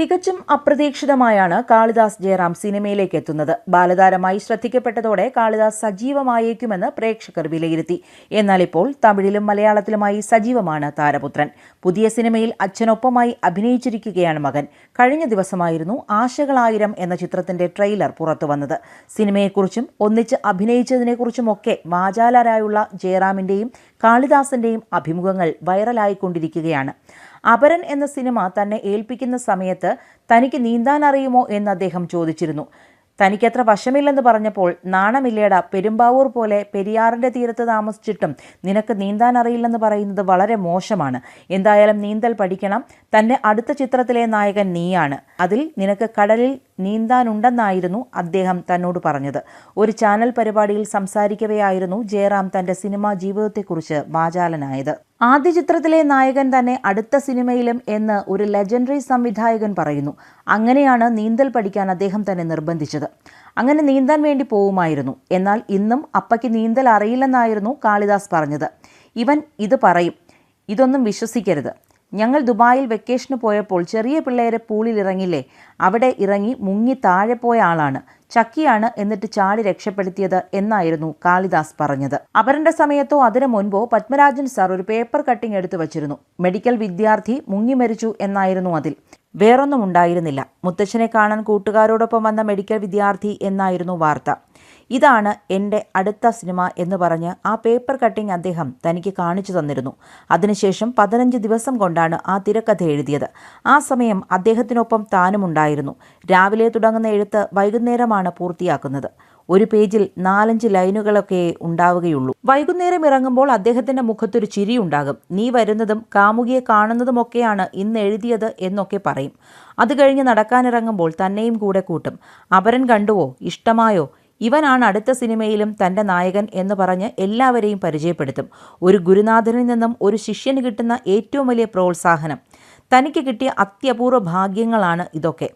തികച്ചും അപ്രതീക്ഷിതമായാണ് കാളിദാസ് ജയറാം സിനിമയിലേക്ക് എത്തുന്നത്. ബാലതാരമായി ശ്രദ്ധിക്കപ്പെട്ടതോടെ കാളിദാസ് സജീവമായേക്കുമെന്ന് പ്രേക്ഷകർ വിലയിരുത്തി. എന്നാൽ ഇപ്പോൾ തമിഴിലും മലയാളത്തിലുമായി സജീവമാണ് താരപുത്രൻ. പുതിയ സിനിമയിൽ അച്ഛനൊപ്പമായി അഭിനയിച്ചിരിക്കുകയാണ് മകൻ. കഴിഞ്ഞ ദിവസമായിരുന്നു ആശകളായിരം എന്ന ചിത്രത്തിന്റെ ട്രെയിലർ പുറത്തുവന്നത്. സിനിമയെക്കുറിച്ചും ഒന്നിച്ച് അഭിനയിച്ചതിനെക്കുറിച്ചുമൊക്കെ വാചാലരായുള്ള ജയറാമിന്റെയും കാളിദാസിന്റെയും അഭിമുഖങ്ങൾ വൈറലായിക്കൊണ്ടിരിക്കുകയാണ്. അപരൻ എന്ന സിനിമ തന്നെ ഏൽപ്പിക്കുന്ന സമയത്ത് തനിക്ക് നീന്താൻ അറിയുമോ എന്ന് അദ്ദേഹം ചോദിച്ചിരുന്നു. തനിക്കത്ര വശമില്ലെന്ന് പറഞ്ഞപ്പോൾ നാണമില്ലേട പെരുമ്പാവൂർ പോലെ പെരിയാറിന്റെ തീരത്ത് താമസിച്ചിട്ടും നിനക്ക് നീന്താൻ അറിയില്ലെന്ന് പറയുന്നത് വളരെ മോശമാണ്. എന്തായാലും നീന്തൽ പഠിക്കണം. തന്നെ അടുത്ത ചിത്രത്തിലെ നായകൻ നീയാണ്. അതിൽ നിനക്ക് കടലിൽ നീന്താനുണ്ടെന്നായിരുന്നു അദ്ദേഹം തന്നോട് പറഞ്ഞത്. ഒരു ചാനൽ പരിപാടിയിൽ സംസാരിക്കവെയായിരുന്നു ജയറാം തന്റെ സിനിമാ ജീവിതത്തെക്കുറിച്ച് വാചാലനായത്. ആദ്യ ചിത്രത്തിലെ നായകൻ തന്നെ അടുത്ത സിനിമയിലും എന്ന് ഒരു ലെജൻഡറി സംവിധായകൻ പറയുന്നു. അങ്ങനെയാണ് നീന്തൽ പഠിക്കാൻ അദ്ദേഹം തന്നെ നിർബന്ധിച്ചത്. അങ്ങനെ നീന്താൻ വേണ്ടി പോവുമായിരുന്നു. എന്നാൽ ഇന്നും അപ്പയ്ക്ക് നീന്തൽ അറിയില്ലെന്നായിരുന്നു കാളിദാസ് പറഞ്ഞത്. ഇവൻ ഇത് പറയും. ഇതൊന്നും വിശ്വസിക്കരുത്. ഞങ്ങൾ ദുബായിൽ വെക്കേഷന് പോയപ്പോൾ ചെറിയ പിള്ളേരെ പൂളിൽ ഇറങ്ങില്ലേ? അവിടെ ഇറങ്ങി മുങ്ങി താഴെ പോയ ആളാണ്. ചക്കിയാണ് എന്നിട്ട് ചാടി രക്ഷപ്പെടുത്തിയത് എന്നായിരുന്നു കാളിദാസ് പറഞ്ഞത്. അപരന്റെ സമയത്തോ അതിനു മുൻപോ പത്മരാജൻ സാർ ഒരു പേപ്പർ കട്ടിംഗ് എടുത്തു വച്ചിരുന്നു. മെഡിക്കൽ വിദ്യാർത്ഥി മുങ്ങി മരിച്ചു എന്നായിരുന്നു അതിൽ. വേറൊന്നും ഉണ്ടായിരുന്നില്ല. മുത്തച്ഛനെ കാണാൻ കൂട്ടുകാരോടൊപ്പം വന്ന മെഡിക്കൽ വിദ്യാർത്ഥി എന്നായിരുന്നു വാർത്ത. ഇതാണ് എന്റെ അടുത്ത സിനിമ എന്ന് പറഞ്ഞ് ആ പേപ്പർ കട്ടിംഗ് അദ്ദേഹം തനിക്ക് കാണിച്ചു തന്നിരുന്നു. അതിനുശേഷം പതിനഞ്ച് ദിവസം കൊണ്ടാണ് ആ തിരക്കഥ എഴുതിയത്. ആ സമയം അദ്ദേഹത്തിനൊപ്പം താനും ഉണ്ടായിരുന്നു. രാവിലെ തുടങ്ങുന്ന എഴുത്ത് വൈകുന്നേരമാണ് പൂർത്തിയാക്കുന്നത്. ഒരു പേജിൽ നാലഞ്ച് ലൈനുകളൊക്കെ ഉണ്ടാവുകയുള്ളൂ. വൈകുന്നേരം ഇറങ്ങുമ്പോൾ അദ്ദേഹത്തിന്റെ മുഖത്തൊരു ചിരി ഉണ്ടാകും നീ വരുന്നതും കാമുകിയെ കാണുന്നതുമൊക്കെയാണ് ഇന്ന് എഴുതിയത് എന്നൊക്കെ പറയും. അത് കഴിഞ്ഞ് നടക്കാനിറങ്ങുമ്പോൾ തന്നെയും കൂടെ കൂട്ടും. അപരൻ കണ്ടുവോ? ഇഷ്ടമായോ? ഇവനാണ് അടുത്ത സിനിമയിലും തന്റെ നായകൻ എന്ന് പറഞ്ഞ് എല്ലാവരെയും പരിചയപ്പെടുത്തും. ഒരു ഗുരുനാഥനിൽ നിന്നും ഒരു ശിഷ്യന് കിട്ടുന്ന ഏറ്റവും വലിയ പ്രോത്സാഹനം. തനിക്ക് കിട്ടിയ അത്യപൂർവ ഭാഗ്യങ്ങളാണ് ഇതൊക്കെ.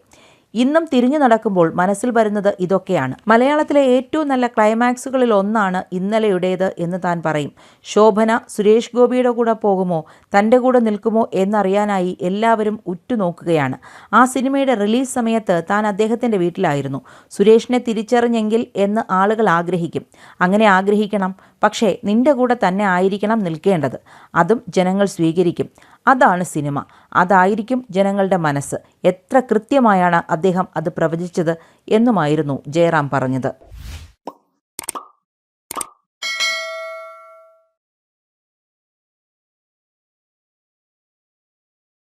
ഇന്നും തിരിഞ്ഞു നടക്കുമ്പോൾ മനസ്സിൽ വരുന്നത് ഇതൊക്കെയാണ്. മലയാളത്തിലെ ഏറ്റവും നല്ല ക്ലൈമാക്സുകളിൽ ഒന്നാണ് ഇന്നലെയുടേത് എന്ന് താൻ പറയും. ശോഭന സുരേഷ് ഗോപിയുടെ കൂടെ പോകുമോ? തന്റെ കൂടെ നിൽക്കുമോ എന്നറിയാനായി എല്ലാവരും ഉറ്റുനോക്കുകയാണ്. ആ സിനിമയുടെ റിലീസ് സമയത്ത് താൻ അദ്ദേഹത്തിന്റെ വീട്ടിലായിരുന്നു. സുരേഷിനെ തിരിച്ചറിഞ്ഞെങ്കിൽ എന്ന് ആളുകൾ ആഗ്രഹിക്കും. അങ്ങനെ ആഗ്രഹിക്കണം. പക്ഷേ നിന്റെ കൂടെ തന്നെ ആയിരിക്കണം നിൽക്കേണ്ടത്. അതും ജനങ്ങൾ സ്വീകരിക്കും. അതാണ് സിനിമ. അതായിരിക്കും ജനങ്ങളുടെ മനസ്സ്. എത്ര കൃത്യമായാണ് അദ്ദേഹം അത് പ്രവചിച്ചത് എന്നുമായിരുന്നു ജയറാം പറഞ്ഞത്.